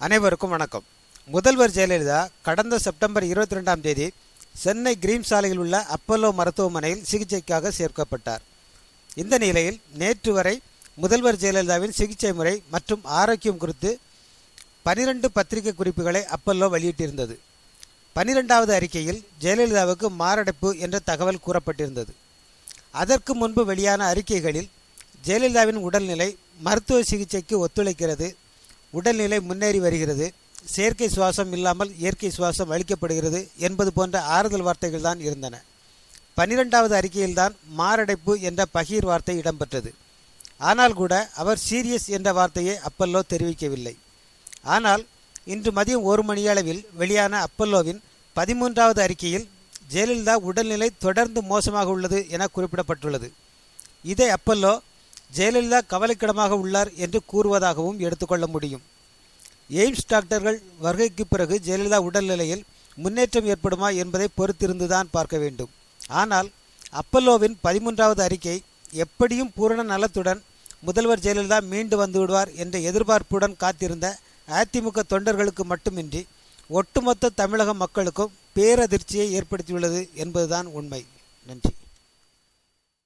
அனைவருக்கும் வணக்கம். முதல்வர் ஜெயலலிதா கடந்த செப்டம்பர் இருபத்தி ரெண்டாம் தேதி சென்னை கிரீம் சாலையில் உள்ள அப்பல்லோ மருத்துவமனையில் சிகிச்சைக்காக சேர்க்கப்பட்டார். இந்த நிலையில் நேற்று வரை முதல்வர் ஜெயலலிதாவின் சிகிச்சை முறை மற்றும் ஆரோக்கியம் குறித்து பனிரெண்டு பத்திரிகை குறிப்புகளை அப்பல்லோ வெளியிட்டிருந்தது. பனிரெண்டாவது அறிக்கையில் ஜெயலலிதாவுக்கு மாரடைப்பு என்ற தகவல் கூறப்பட்டிருந்தது. அதற்கு முன்பு வெளியான அறிக்கைகளில் ஜெயலலிதாவின் உடல்நிலை மருத்துவ சிகிச்சைக்கு ஒத்துழைக்கிறது உடல்நிலை முன்னேறி வருகிறது. செயற்கை சுவாசம் இல்லாமல் இயற்கை சுவாசம் அளிக்கப்படுகிறது என்பது போன்ற ஆறுதல் வார்த்தைகள் தான் இருந்தன. பனிரெண்டாவது அறிக்கையில்தான் மாரடைப்பு என்ற பகீர் வார்த்தை இடம்பெற்றது. ஆனால் கூட அவர் சீரியஸ் என்ற வார்த்தையை அப்பல்லோ தெரிவிக்கவில்லை. ஆனால் இன்று மதியம் ஒரு மணியளவில் வெளியான அப்பல்லோவின் பதிமூன்றாவது அறிக்கையில் ஜெயலலிதா உடல்நிலை தொடர்ந்து மோசமாக உள்ளது என குறிப்பிடப்பட்டுள்ளது. இதை அப்பல்லோ ஜெயலலிதா கவலைக்கிடமாக உள்ளார் என்று கூறுவதாகவும் எடுத்துக்கொள்ள முடியும். எய்ம்ஸ் டாக்டர்கள் வருகைக்கு பிறகு ஜெயலலிதா உடல்நிலையில் முன்னேற்றம் ஏற்படுமா என்பதை பொறுத்திருந்துதான் பார்க்க வேண்டும். ஆனால் அப்பல்லோவின் பதிமூன்றாவது அறிக்கை எப்படியும் பூரண நலத்துடன் முதல்வர் ஜெயலலிதா மீண்டு வந்து விடுவார் என்ற எதிர்பார்ப்புடன் காத்திருந்த அதிமுக தொண்டர்களுக்கு மட்டுமின்றி ஒட்டுமொத்த தமிழக மக்களுக்கும் பேரதிர்ச்சியை ஏற்படுத்தியுள்ளது என்பதுதான் உண்மை. நன்றி.